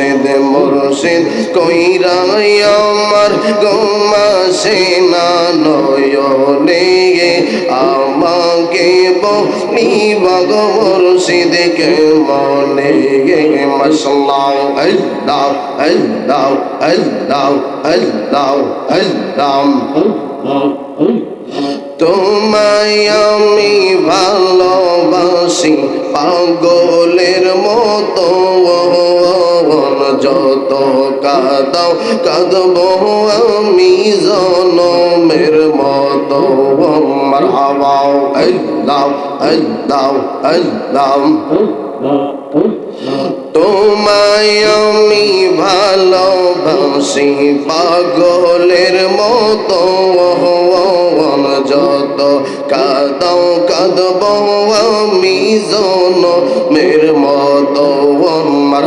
মুর্শিদ মুর্শিদ কইরাই আমার গোমাসে না নয়নে আমাকে বনি বাগ মুর্শিদ কে মনে মশলা আল্লাহ আল্লাহ আল্লাহ আল্লাহ আল্লাহ। তোমায় আমি ভালোবাসি, পাগলের মতো যত কাদাও, কাঁদব আমি জনমের মতো আমার হাওয়াও। আল্লাহ আল্লাহ আল্লাহ তোমায় আমি ভালোবাসি, পাগলের মতো যত কাদাও, কাঁদব আমি জন মের মতো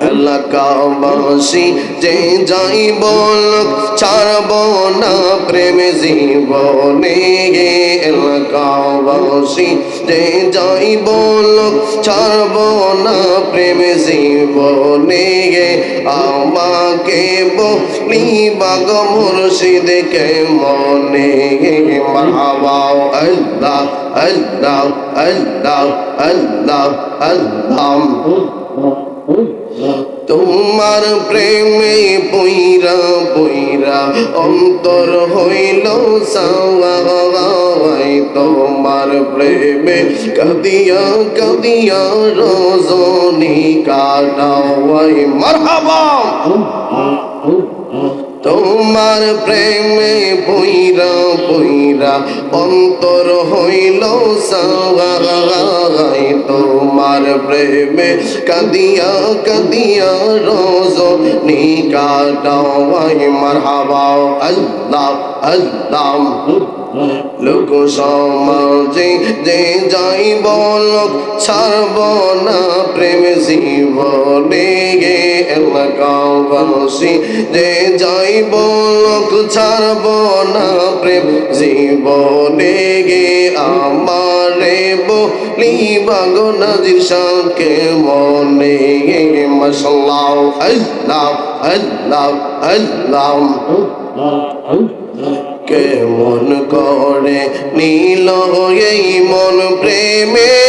এলাকাবাসী যে যাই বল ছাড়ব না প্রেম জীবনে। এলাকাবাসী যে যাই বল ছাড়ব না প্রেম জীবনে। আমাকে বলি বাগ মুর্শিদ কে মনে। গে মারহাবাও আল্লাহ আল্লাহ আল্লাহ আল্লাহ আল্লাহ। তোমার প্রেমে পইরা পইরা অন্তর হইল সাওয়াই তোমার প্রেমে কাদিয়া কাদিয়া রজনী কাটাওয়াই। মারহাবা! তোমার প্রেমে পইরা অন্তর হইল তোমার প্রেমে। কাদিয়া কাদিয়া রোজ নি কাটাওয়াই মারহাবা। আল্লাহ আল্লাহ, লোক সমাজে যে যাই বলক, ছাড়ব না প্রেম জীবনে। গে এলাকাবাসী, যে যাই বলক ছাড়ব না প্রেম, জীবনে গে আমারে বলি, বাগ নাজির শাহকে মনে গে মশলাও কেমন করে নীল এই মন প্রেমে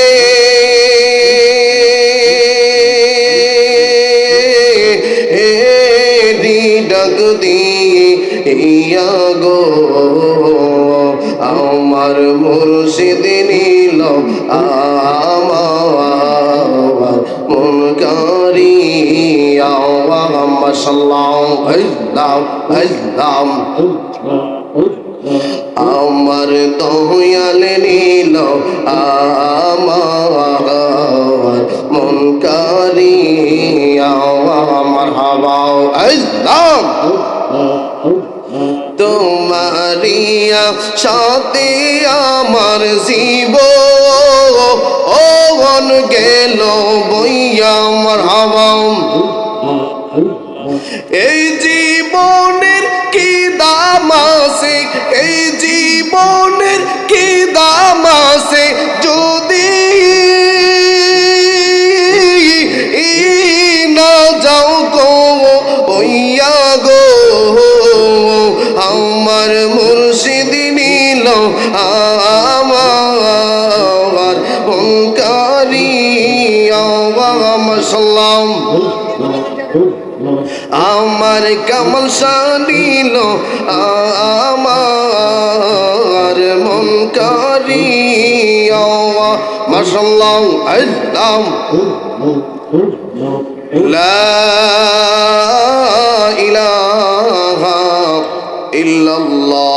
ডাক দিয়া গো। আমার মুর্শিদ নীল, আমার মন কারি। মশাল্লাহ আল্লাহ আল্লাহ আমার দয়াল নীল, আমার মন হাওয়াও আল্লাহ তোমারিয়া সাথে আমার জীব। ও গেল বইয়া আমার হাওয়াও। এই জীবনের কি দাম আছে? এই জীবনের কি দাম আছে? আমার অঙ্কারি আমার সালাম আমার কমল শানিল আমার মন কারি মাসাল্লাহ আল্লাহ লা ইলাহা ইল্লাল্লাহ।